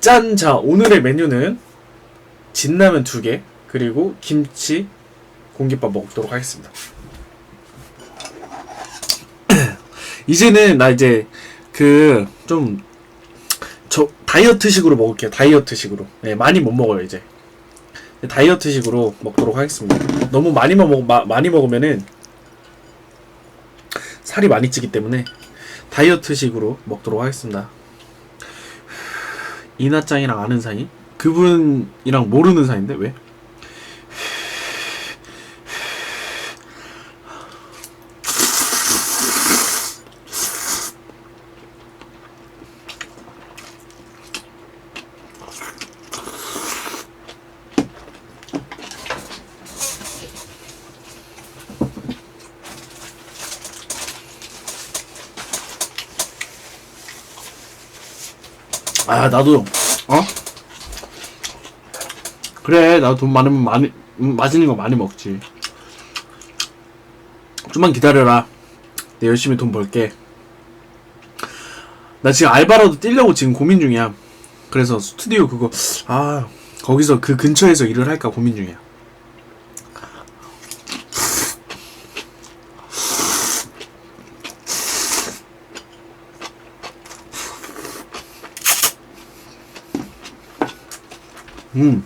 짠! 자, 오늘의 메뉴는 진라면 두 개, 그리고 김치, 공깃밥 먹도록 하겠습니다. 이제는 나 이제 그 좀 저 다이어트식으로 먹을게요. 다이어트식으로. 네, 많이 못 먹어요 이제. 다이어트식으로 먹도록 하겠습니다. 너무 많이만 먹 마, 많이 먹으면은 살이 많이 찌기 때문에 다이어트식으로 먹도록 하겠습니다. 이나짱이랑 아는 사이? 그분이랑 모르는 사이인데 왜? 아 나도 어? 그래 나도 돈 많으면 많이 음, 맛있는 거 많이 먹지. 좀만 기다려라. 내 열심히 돈 벌게. 나 지금 알바라도 뛰려고 지금 고민 중이야. 그래서 스튜디오 그거 아 거기서 그 근처에서 일을 할까 고민 중이야 음.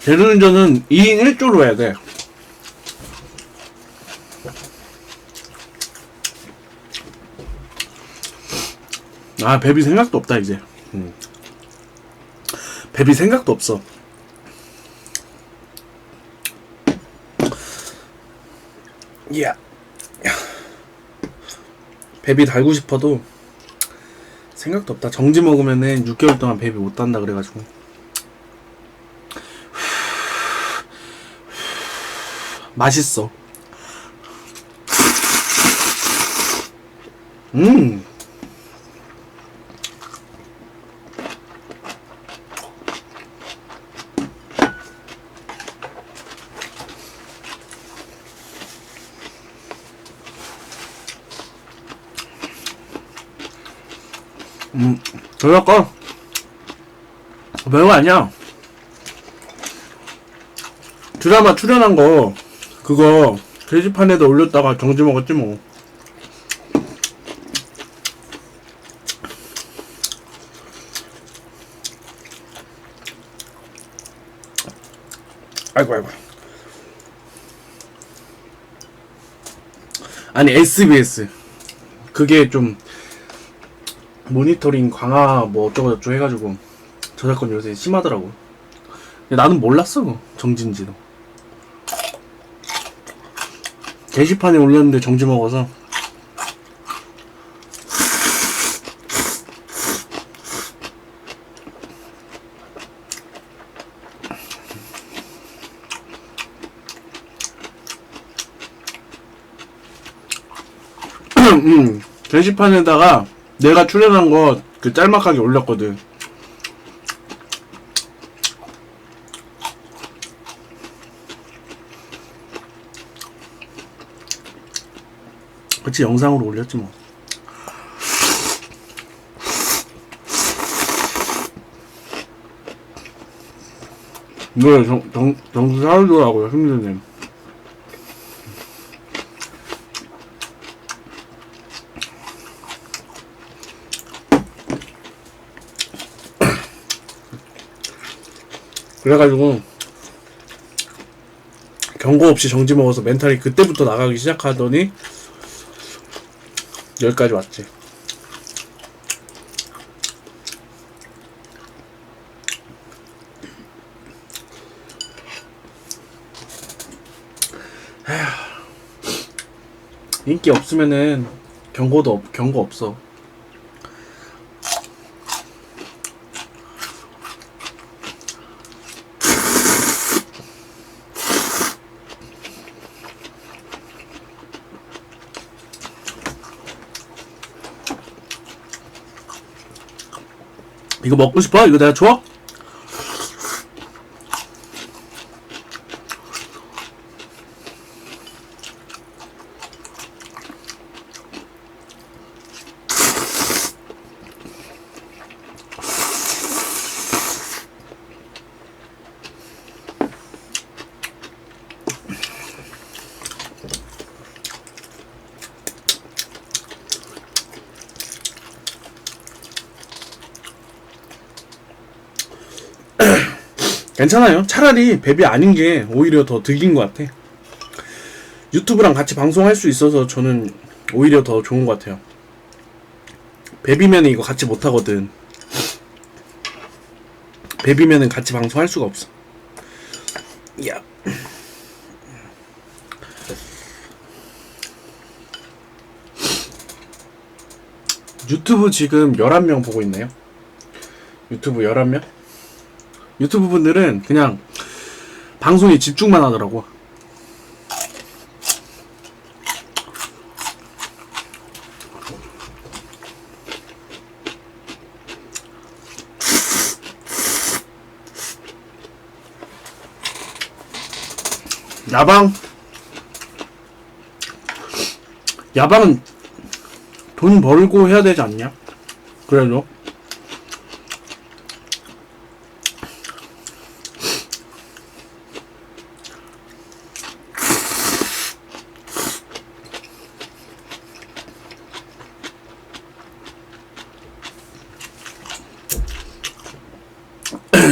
대리운전은 2인 1조로 해야 돼. 아, 베비 생각도 없다, 이제. 음. 베비 생각도 없어. 야. 베비 달고 싶어도 생각도 없다. 정지 먹으면은 6개월 동안 베이비 못 단다 그래가지고. 맛있어. 음. 음, 저녁 거 별거 아니야. 드라마 출연한 거 그거 게시판에다 올렸다가 정지 먹었지 뭐. 아이고 아이고. 아니 SBS 그게 좀 모니터링 강화 뭐 어쩌고 저쩌고 해가지고 저작권 요새 심하더라고. 나는 몰랐어 정진지도. 게시판에 올렸는데 정지 먹어서. 음, 게시판에다가 내가 출연한 거 그 짤막하게 올렸거든. 그치 영상으로 올렸지 뭐. 이거 정, 정, 정수 사주더라고요 힘드네. 그래가지고 경고 없이 정지 먹어서 멘탈이 그때부터 나가기 시작하더니 여기까지 왔지. 에휴. 인기 없으면은 경고도 없, 경고 없어. 이거 먹고 싶어? 이거 내가 줘? 괜찮아요. 차라리 베비 아닌 게 오히려 더 득인 것 같아. 유튜브랑 같이 방송할 수 있어서 저는 오히려 더 좋은 것 같아요. 베비면 이거 같이 못 하거든. 베비면은 같이 방송할 수가 없어. 야. 유튜브 지금 11명 보고 있네요. 유튜브 11명? 유튜브 분들은 그냥 방송에 집중만 하더라고. 야방 야방은 돈 벌고 해야 되지 않냐? 그래도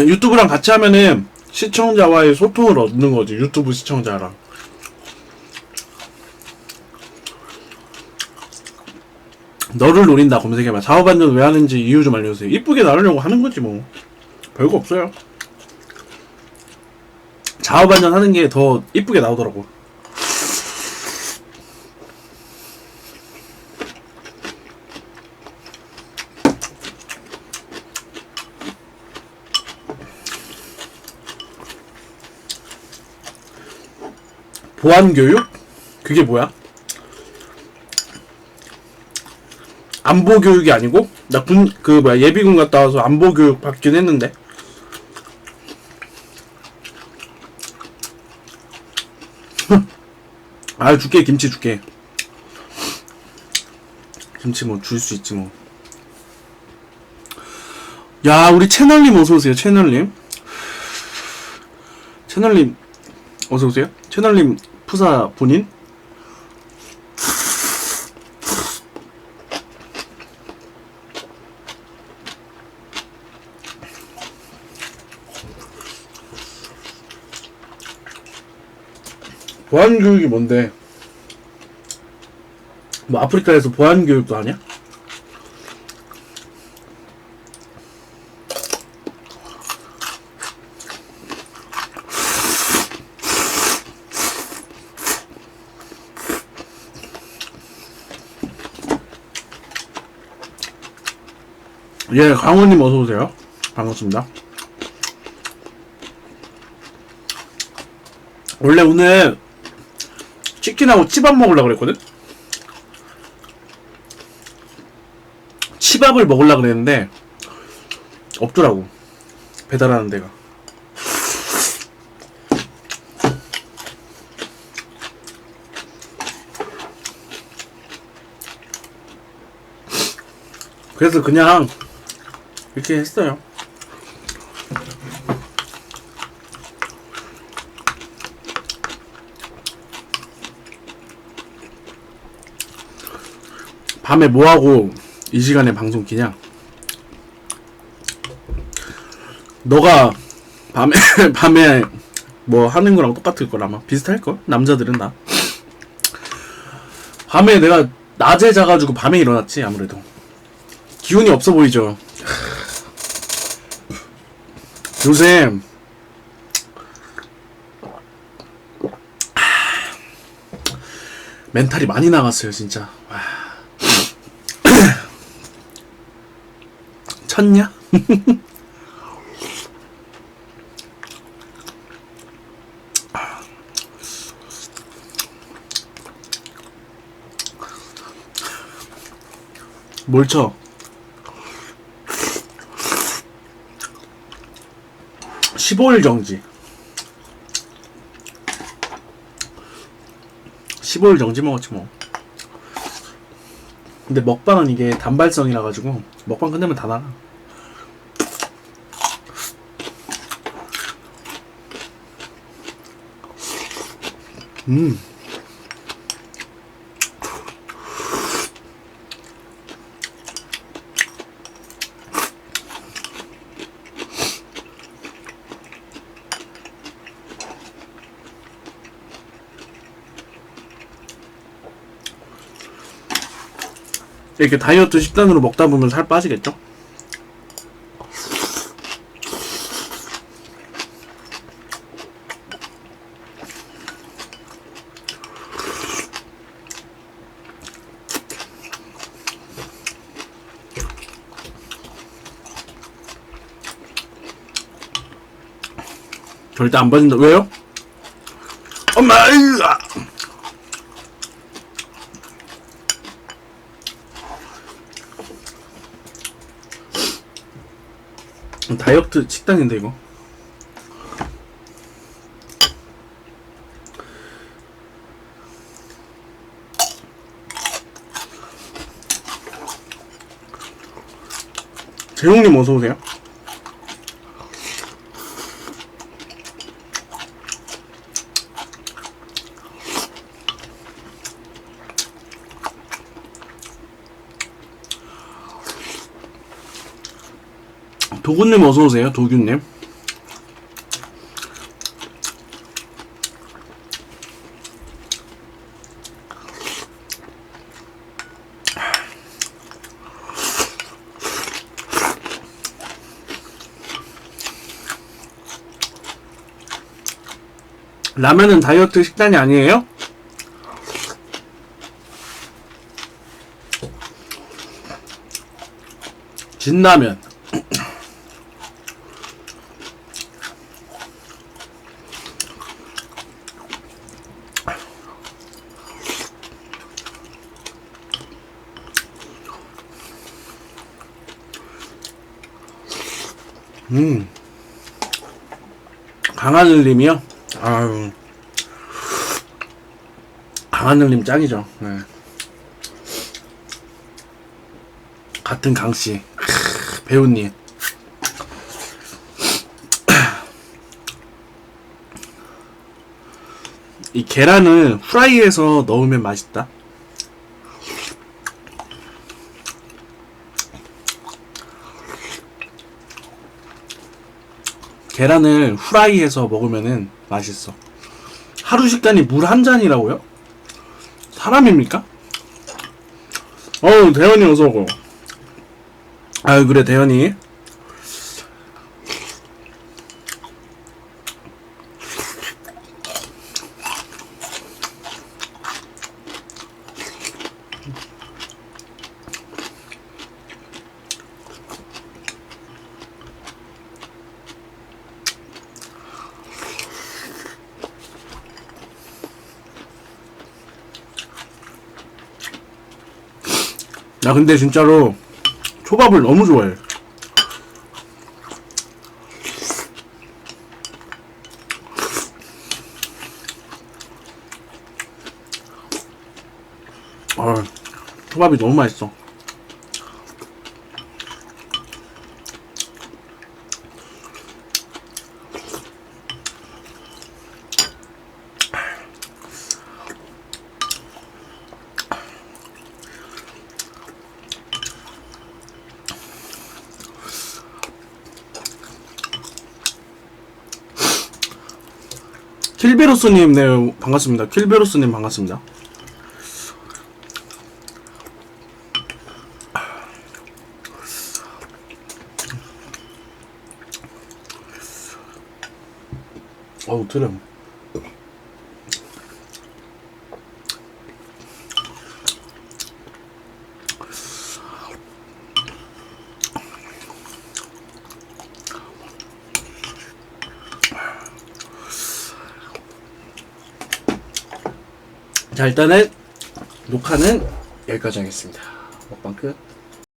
유튜브랑 같이 하면은 시청자와의 소통을 얻는 거지 유튜브 시청자랑. 너를 노린다 검색해봐. 좌우반전 왜 하는지 이유 좀 알려주세요. 이쁘게 나누려고 하는 거지 뭐. 별거 없어요. 좌우반전 하는 게 더 이쁘게 나오더라고 보안 교육? 그게 뭐야? 안보 교육이 아니고? 나 군 그 뭐야 예비군 갔다 와서 안보 교육 받긴 했는데. 아 줄게 김치 줄게. 김치 뭐 줄 수 있지 뭐. 야 우리 채널님 어서오세요 채널님. 채널님 어서오세요. 채널님 푸사 본인 보안 교육이 뭔데? 뭐 아프리카에서 보안 교육도 하냐? 예, 강호님 어서 오세요. 반갑습니다. 원래 오늘 치킨하고 찌밥 먹으려고 그랬거든? 치밥을 먹으려고 그랬는데 없더라고 배달하는 데가 그래서 그냥 이렇게 했어요. 밤에 뭐하고 이 시간에 방송 키냐? 너가 밤에 밤에 뭐 하는 거랑 똑같을 걸 아마. 비슷할 걸? 남자들은 다. 밤에 내가 낮에 자가지고 밤에 일어났지 아무래도. 기운이 없어 보이죠 요새 멘탈이 많이 나갔어요 진짜 와. 쳤냐? 뭘 쳐? (15일) 정지 (15일) 정지 먹었지 뭐 근데 먹방은 이게 단발성이라 가지고 먹방 끝내면 다 나가. 음. 이렇게 다이어트 식단으로 먹다 보면 살 빠지겠죠? 절대 안 빠진다. 왜요? 엄마! 다이어트 식단인데 이거. 재용님 어서 오세요. 도구님 어서 오세요. 도규님. 라면은 다이어트 식단이 아니에요? 진라면 음. 강하늘님이요? 아유. 강하늘님 짱이죠. 네. 같은 강씨. 크, 배우님. 이 계란을 후라이에서 넣으면 맛있다. 계란을 후라이해서 먹으면은 맛있어. 하루 식단이 물 한 잔이라고요? 사람입니까? 어우, 대현이 어서 오고. 아유, 그래, 대현이. 나 근데 진짜로 초밥을 너무 좋아해. 아, 초밥이 너무 맛있어. 킬베로스님, 네, 반갑습니다. 킬베로스님 반갑습니다. 어우, 트름. 자, 일단은 녹화는 여기까지 하겠습니다. 먹방 끝.